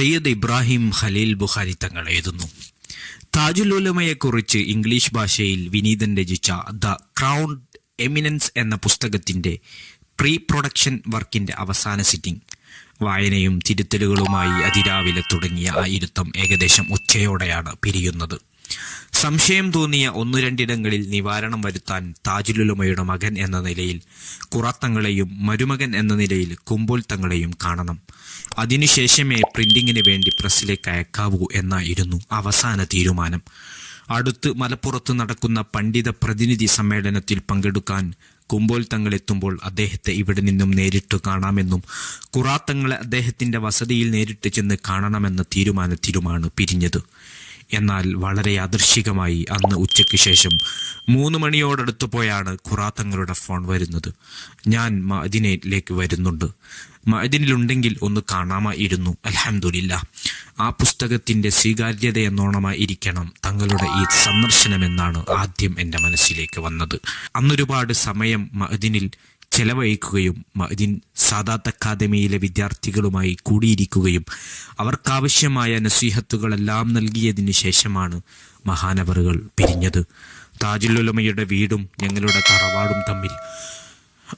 സയ്യദ് ഇബ്രാഹിം ഖലീൽ ബുഖാരി തങ്ങൾ എഴുതുന്നു. താജുലുലമയെക്കുറിച്ച് ഇംഗ്ലീഷ് ഭാഷയിൽ വിനീതൻ രചിച്ച ദ ക്രൗൺ എമിനൻസ് എന്ന പുസ്തകത്തിന്റെ പ്രീ പ്രൊഡക്ഷൻ വർക്കിന്റെ അവസാന സിറ്റിംഗ് വായനയും തിരുത്തലുകളുമായി അതിരാവിലെ തുടങ്ങിയ ആ ഇരുത്തം ഏകദേശം ഉച്ചയോടെയാണ് പിരിയുന്നത്. സംശയം തോന്നിയ ഒന്നു രണ്ടിടങ്ങളിൽ നിവാരണം വരുത്താൻ താജുലുലുമയുടെ മകൻ എന്ന നിലയിൽ കുറത്തങ്ങളെയും മരുമകൻ എന്ന നിലയിൽ കുമ്പോൾ തങ്ങളെയും കാണണം. അതിനുശേഷമേ പ്രിന്റിങ്ങിന് വേണ്ടി പ്രസ്സിലേക്ക് അയക്കാവൂ എന്നായിരുന്നു അവസാന തീരുമാനം. അടുത്ത് മലപ്പുറത്ത് നടക്കുന്ന പണ്ഡിത പ്രതിനിധി സമ്മേളനത്തിൽ പങ്കെടുക്കാൻ കുമ്പോൾ തങ്ങളെത്തുമ്പോൾ അദ്ദേഹത്തെ ഇവിടെ നിന്നും നേരിട്ട് കാണാമെന്നും കുറാത്തങ്ങളെ അദ്ദേഹത്തിന്റെ വസതിയിൽ നേരിട്ട് ചെന്ന് കാണണമെന്ന തീരുമാനത്തിലുമാണ് പിരിഞ്ഞത്. എന്നാൽ വളരെ യാദൃശികമായി അന്ന് ഉച്ചയ്ക്ക് ശേഷം മൂന്ന് മണിയോടടുത്ത് പോയാണ് ഖുറാത്തങ്ങളുടെ ഫോൺ വരുന്നത്. ഞാൻ മഅദിനയിലേക്ക് വരുന്നുണ്ട്. മഅദിനിലുണ്ടെങ്കിൽ ഒന്ന് കാണാമായിരുന്നു. അലഹമില്ല ആ പുസ്തകത്തിന്റെ സ്വീകാര്യത എന്നോണമായിരിക്കണം തങ്ങളുടെ ഈ സന്ദർശനമെന്നാണ് ആദ്യം എന്റെ മനസ്സിലേക്ക് വന്നത്. അന്നൊരുപാട് സമയം മഅദിനിൽ ചെലവഴിക്കുകയും മഅദിൻ സാദാത്ത് അക്കാദമിയിലെ വിദ്യാർത്ഥികളുമായി കൂടിയിരിക്കുകയും അവർക്കാവശ്യമായ നസീഹത്തുകളെല്ലാം നൽകിയതിനു ശേഷമാണ് മഹാനവറുകൾ പിരിഞ്ഞത്. താജുലുലമയുടെ വീടും ഞങ്ങളുടെ തറവാടും തമ്മിൽ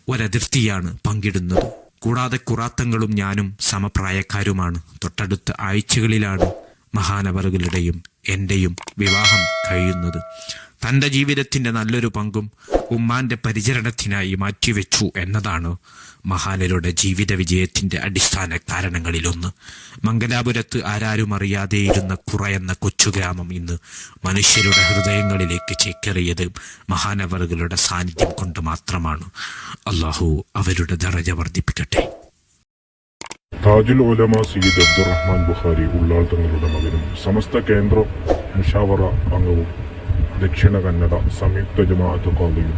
ഒരതിർത്തിയാണ് പങ്കിടുന്നത്. കൂടാതെ കുറാത്തങ്ങളും ഞാനും സമപ്രായക്കാരുമാണ്. തൊട്ടടുത്ത ആഴ്ചകളിലാണ് മഹാനവറുകളുടെയും എന്റെയും വിവാഹം കഴിയുന്നത്. തന്റെ ജീവിതത്തിന്റെ നല്ലൊരു പങ്കും ഉമ്മാന്റെ പരിചരണത്തിനായി മാറ്റിവെച്ചു എന്നതാണ് മഹാനരുടെ ജീവിത വിജയത്തിന്റെ അടിസ്ഥാന കാരണങ്ങളിലൊന്ന്. മംഗലാപുരത്ത് ആരാരും അറിയാതെയിരുന്ന കുറ എന്ന കൊച്ചുഗ്രാമം ഇന്ന് മനുഷ്യരുടെ ഹൃദയങ്ങളിലേക്ക് ചേക്കേറിയത് മഹാനവറുകളുടെ സാന്നിധ്യം കൊണ്ട് മാത്രമാണ്. അള്ളാഹു അവരുടെ ദറജ വർദ്ധിപ്പിക്കട്ടെ. താജുൽ ഉലമ സീദ് അബ്ദുറഹ്മാൻ ബുഖാരി ഉള്ളാൾ തങ്ങളുടെ മകനും സമസ്ത കേന്ദ്ര അംഗവും ദക്ഷിണ കന്നഡ സംയുക്ത ജമാഅത്ത് കോളയും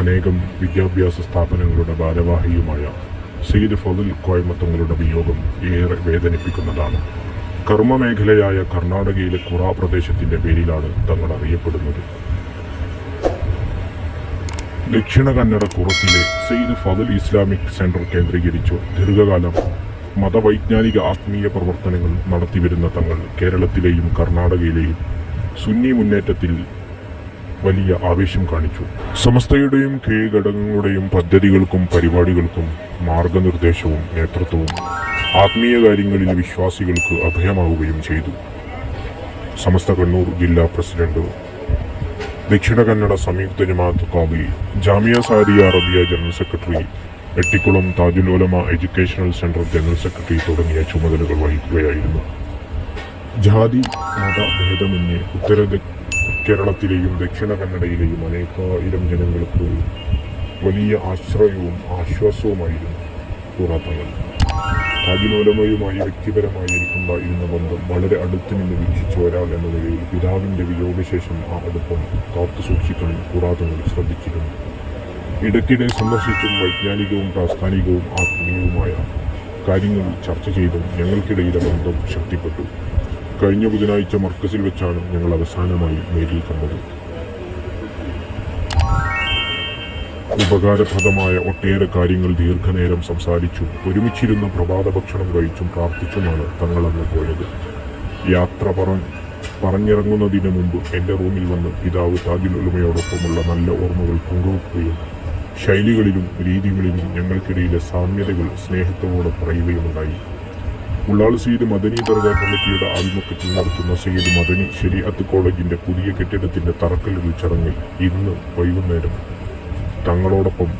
അനേകം വിദ്യാഭ്യാസ സ്ഥാപനങ്ങളുടെ ഭാരവാഹിയുമായ സയ്യിദ് ഫതുൽ കോയമത്തങ്ങളുടെ വിയോഗം ഏറെ വേദനിപ്പിക്കുന്നതാണ്. കർമ്മമേഖലയായ കർണാടകയിലെ കുറ പ്രദേശത്തിന്റെ പേരിലാണ് തങ്ങൾ അറിയപ്പെടുന്നത്. ദക്ഷിണ കന്നഡ കുറത്തിലെ സെയ്ദ് ഫതുൽ ഇസ്ലാമിക് സെന്റർ കേന്ദ്രീകരിച്ചു ദീർഘകാലം മതവൈജ്ഞാനിക ആത്മീയ പ്രവർത്തനങ്ങൾ നടത്തിവരുന്ന തങ്ങൾ കേരളത്തിലെയും കർണാടകയിലെയും സുന്നി മുന്നേറ്റത്തിൽ വലിയ ആവേശം കാണിച്ചു. സമസ്തയുടെയും കീഴ്ഘടകങ്ങളുടെയും പദ്ധതികൾക്കും പരിപാടികൾക്കും മാർഗനിർദ്ദേശവും നേതൃത്വവും ആത്മീയ കാര്യങ്ങളിൽ വിശ്വാസികൾക്ക് അഭയമാവുകയും ചെയ്തു. സമസ്ത കണ്ണൂർ ജില്ലാ പ്രസിഡന്റ് ദക്ഷിണ കന്നഡ സംയുക്ത Jamaath Kabi Jamia Sariya Arabiya general secretary Ettikulam Tajululama educational centre general secretary തുടങ്ങിയ ചുമതലകൾ വഹിക്കുകയായിരുന്നു. ജാതി മത ഭേദമന്യേ ഉത്തര കേരളത്തിലെയും ദക്ഷിണ കന്നഡയിലെയും അനേകായിരം ജനങ്ങൾക്ക് വലിയ ആശ്രയവും ആശ്വാസവുമായിരുന്നു കൂറാത്തങ്ങൾ താജിനോലമയുമായി വ്യക്തിപരമായി എനിക്കുണ്ടായിരുന്ന ബന്ധം വളരെ അടുത്ത് നിന്ന് വീക്ഷിച്ച ഒരാൾ എന്ന നിലയിൽ പിതാവിന്റെ വിയോഗശേഷം ആ അടുപ്പം കാത്തു സൂക്ഷിക്കാൻ കൂടാതങ്ങൾ ശ്രദ്ധിച്ചിരുന്നു. ഇടയ്ക്കിടെ സന്ദർശിച്ചും വൈജ്ഞാനികവും പ്രാസ്ഥാനികവും ആത്മീയവുമായ കാര്യങ്ങൾ ചർച്ച ചെയ്തും ഞങ്ങൾക്കിടയിലെ ബന്ധം ശക്തിപ്പെട്ടു. കഴിഞ്ഞ ബുധനാഴ്ച മർക്കസിൽ വെച്ചാണ് ഞങ്ങൾ അവസാനമായി നേരിൽ കണ്ടത്. ഉപകാരപ്രദമായ ഒട്ടേറെ കാര്യങ്ങൾ ദീർഘനേരം സംസാരിച്ചു ഒരുമിച്ചിരുന്ന പ്രഭാത ഭക്ഷണം കഴിച്ചും പ്രാർത്ഥിച്ചുമാണ് തങ്ങളന്ന് പോയത്. യാത്ര പറ പറഞ്ഞിറങ്ങുന്നതിന് മുമ്പ് എന്റെ റൂമിൽ വന്ന് പിതാവ് താജിൽ ഉലമയോടൊപ്പമുള്ള നല്ല ഓർമ്മകൾ പങ്കുവെക്കുകയും ശൈലികളിലും രീതികളിലും ഞങ്ങൾക്കിടയിലെ സാമ്യതകൾ സ്നേഹത്തോടെ പറയുകയുമുണ്ടായി. ഉള്ളാൾ സയ്യിദ് മദനി ദർഗാ കമ്മിറ്റിയുടെ ആഭിമുഖ്യത്തിൽ നടത്തുന്ന സയ്യിദ് മദനി ശരീഅത്ത് കോളേജിന്റെ പുതിയ കെട്ടിടത്തിന്റെ തറക്കല്ലിടൽ ചടങ്ങിൽ ഇന്ന് വൈകുന്നേരം തങ്ങളോടൊപ്പം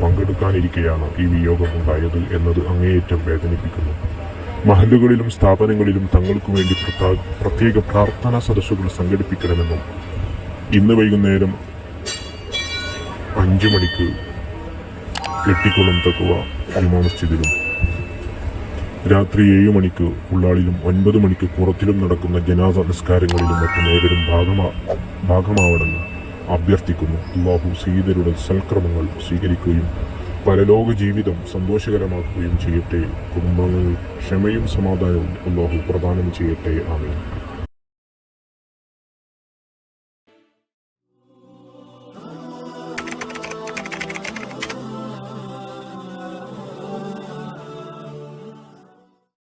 പങ്കെടുക്കാനിരിക്കെയാണ് ഈ വിയോഗം ഉണ്ടായത് എന്നത് അങ്ങേയറ്റം വേദനിപ്പിക്കുന്നു. മഹലുകളിലും സ്ഥാപനങ്ങളിലും തങ്ങൾക്ക് വേണ്ടി പ്രത്യേക പ്രത്യേക പ്രാർത്ഥനാ സദസ്സുകൾ സംഘടിപ്പിക്കണമെന്നും ഇന്ന് വൈകുന്നേരം അഞ്ചു മണിക്ക് കെട്ടിക്കുളം തക്കുവ ജുമാ മസ്ജിദിലും രാത്രി ഏഴ് മണിക്ക് ഉള്ളാളിലും ഒൻപത് മണിക്ക് പുറത്തിലും നടക്കുന്ന ജനാസ നിസ്കാരങ്ങളിലും മറ്റും ഏവരും ഭാഗമാ ഭാഗമാവണമെന്ന് അഭ്യർത്ഥിക്കുന്നു. അള്ളാഹു സീതരുടെ സൽക്രമങ്ങൾ സ്വീകരിക്കുകയും പരലോക ജീവിതം സന്തോഷകരമാക്കുകയും ചെയ്യട്ടെ. കുടുംബങ്ങളിൽ ക്ഷമയും സമാധാനവും അള്ളാഹു പ്രദാനം ചെയ്യട്ടെ. ആമേൻ.